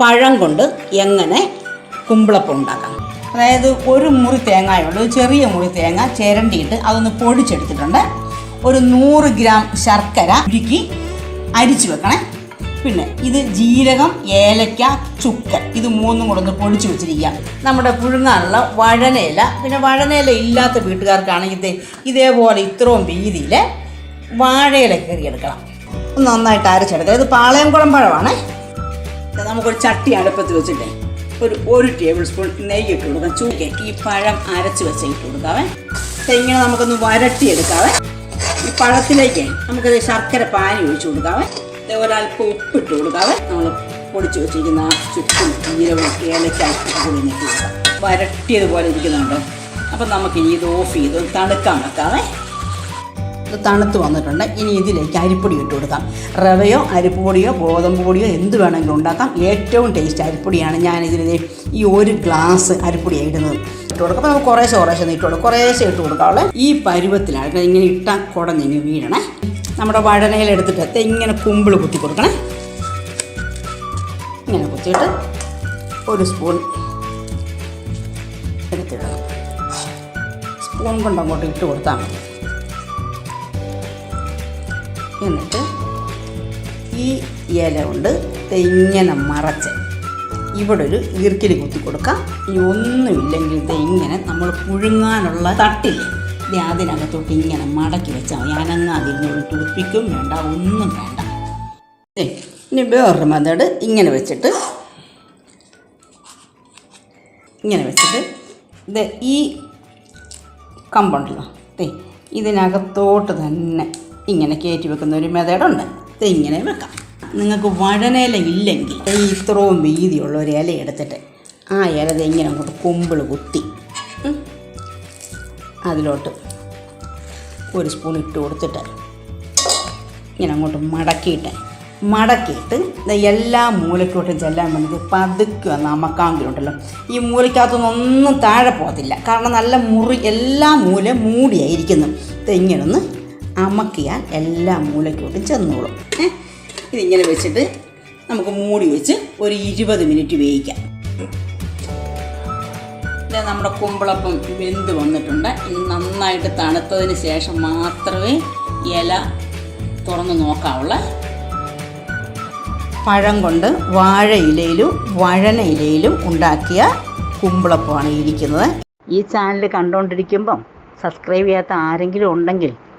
പഴം കൊണ്ട് എങ്ങനെ കുമ്പിളപ്പം ഉണ്ടാക്കാം. അതായത് ഒരു മുറി തേങ്ങയുള്ളൂ ഒരു ചെറിയ മുറി തേങ്ങ ചിരണ്ടിയിട്ട് അതൊന്ന് പൊടിച്ചെടുത്തിട്ടുണ്ട്. ഒരു നൂറ് ഗ്രാം ശർക്കര ഉരുക്കി അരിച്ചു വെക്കണേ. പിന്നെ ഇത് ജീരകം ഏലക്ക ചുക്കൻ ഇത് മൂന്നും കൂടെ ഒന്ന് പൊടിച്ചു വെച്ചിരിക്കുക. നമ്മുടെ പുഴുങ്ങാനുള്ള വഴനയില പിന്നെ വഴനയില ഇല്ലാത്ത വീട്ടുകാർക്കാണെങ്കിൽ ഇത് ഇതേപോലെ ഇത്രയും വീതിയിൽ വാഴയില കയറിയെടുക്കണം നന്നായിട്ട് അരച്ചെടുക്കുക ഇത് പാളയം കുളം ഇത് നമുക്കൊരു ചട്ടി അടുപ്പത്ത് വെച്ചിട്ട് ഒരു ഒരു ടേബിൾ സ്പൂൺ നെയ്യ് ഇട്ട് കൊടുക്കാം. ചൂക്കെ ഈ പഴം അരച്ച് വെച്ച് ഇട്ട് കൊടുക്കാവേ. ഇങ്ങനെ നമുക്കൊന്ന് വരട്ടിയെടുക്കാവേ. ഈ പഴത്തിലേക്ക് നമുക്കത് ശർക്കര പാനി ഒഴിച്ചു കൊടുക്കാവേ. ഒരല്പം ഉപ്പിട്ട് കൊടുക്കാവേ. നമ്മൾ പൊടിച്ച് വെച്ചിരിക്കുന്ന ആ ചുറ്റും ഈരവും ഏലക്കായി കൂടി ഇട്ട് വരട്ടിയതുപോലെ ഇരിക്കുന്നുണ്ടോ. അപ്പം നമുക്ക് നമുക്കിനി ഇത് ഓഫ് ചെയ്ത് തണുക്കാൻ വെക്കാവേ. തണുത്ത് വന്നിട്ടുണ്ട്. ഇനി ഇതിലേക്ക് അരിപ്പൊടി ഇട്ട് കൊടുക്കാം. റവയോ അരിപ്പൊടിയോ ഗോതമ്പ് പൊടിയോ എന്ത് വേണമെങ്കിലും ഉണ്ടാക്കാം. ഏറ്റവും ടേസ്റ്റ് അരിപ്പൊടിയാണ് ഞാനിതിൽ ഈ ഒരു ഗ്ലാസ് അരിപ്പൊടി ഇടുന്നത്. ഇട്ട് കൊടുക്കാം. അപ്പോൾ നമുക്ക് കുറേശ്ശെ കുറേശ്ശെ ഇട്ട് കൊടുക്കാം. കുറേശ്ശെ ഇട്ട് കൊടുക്കാവുള്ളൂ ഈ പരുവത്തിലാണ് ഇങ്ങനെ ഇട്ടാൽ കുടഞ്ഞിങ്ങ് വീഴണേ. നമ്മുടെ വഴനയിലെടുത്തിട്ട് ഇങ്ങനെ കുമ്പിൾ കുത്തി കൊടുക്കണേ. ഇങ്ങനെ കുത്തിയിട്ട് ഒരു സ്പൂൺ എടുത്തിടണം സ്പൂൺ കൊണ്ട് അങ്ങോട്ട് ഇട്ട് കൊടുത്താൽ മതി. എന്നിട്ട് ഈ ഇല കൊണ്ട് തെങ്ങനെ മറച്ച് ഇവിടെ ഒരു ഈർക്കിൽ കുത്തി കൊടുക്കാം. ഇനി ഒന്നുമില്ലെങ്കിൽ ഇത് ഇങ്ങനെ നമ്മൾ പുഴുങ്ങാനുള്ള തട്ടില്ലേ? ഇത് അതിനകത്തോട്ട് ഇങ്ങനെ മടക്കി വെച്ചാൽ മതി അനങ്ങാതിരുന്ന് തുളിപ്പിക്കും വേണ്ട ഒന്നും വേണ്ട. ഇനി വേറൊരു മെത്തേഡ് ഇങ്ങനെ വെച്ചിട്ട് ഇങ്ങനെ വെച്ചിട്ട് ഇത് ഈ കമ്പുണ്ടല്ലോ ഇതിനകത്തോട്ട് തന്നെ ഇങ്ങനെ കയറ്റി വെക്കുന്ന ഒരു മെത്തേഡുണ്ട് ഇത് ഇങ്ങനെ വെക്കാം. നിങ്ങൾക്ക് വഴനയില ഇല്ലെങ്കിൽ ഈ ഇത്രയും വീതിയുള്ള ഒരു ഇല എടുത്തിട്ട് ആ ഇല ഇങ്ങനെ അങ്ങോട്ട് കൊമ്പിൾ കുത്തി. അതിലോട്ട് ഒരു സ്പൂൺ ഇട്ട് കൊടുത്തിട്ട് ഇങ്ങനെ അങ്ങോട്ട് മടക്കിയിട്ട് മടക്കിയിട്ട് എല്ലാ മൂലക്കോട്ടും ചെല്ലാൻ വേണ്ടി പതുക്കുക ഒന്ന് ഉണ്ടല്ലോ ഈ മൂലയ്ക്കകത്തുനിന്നൊന്നും താഴെ പോകത്തില്ല. കാരണം നല്ല മുറി എല്ലാ മൂല മൂടിയായിരിക്കുന്നു. ഇത് ഇങ്ങനെ ഒന്ന് അമക്കിയാൽ എല്ലാ മൂലയ്ക്കോട്ടും ചെന്നോളും. ഇതിങ്ങനെ വെച്ചിട്ട് നമുക്ക് മൂടി വെച്ച് ഒരു ഇരുപത് മിനിറ്റ് വേവിക്കാം. ഇത് നമ്മുടെ കുമ്പളപ്പം വെന്ത് വന്നിട്ടുണ്ട്. ഇനി നന്നായിട്ട് തണുത്തതിന് ശേഷം മാത്രമേ ഇല തുറന്ന് നോക്കാവുള്ളൂ പഴം കൊണ്ട് വാഴ ഇലയിലും വഴന ഇലയിലും ഉണ്ടാക്കിയ കുമ്പളപ്പമാണ് ഇരിക്കുന്നത്. ഈ ചാനൽ കണ്ടുകൊണ്ടിരിക്കുമ്പം സബ്സ്ക്രൈബ് ചെയ്യാത്ത ആരെങ്കിലും ഉണ്ടെങ്കിൽ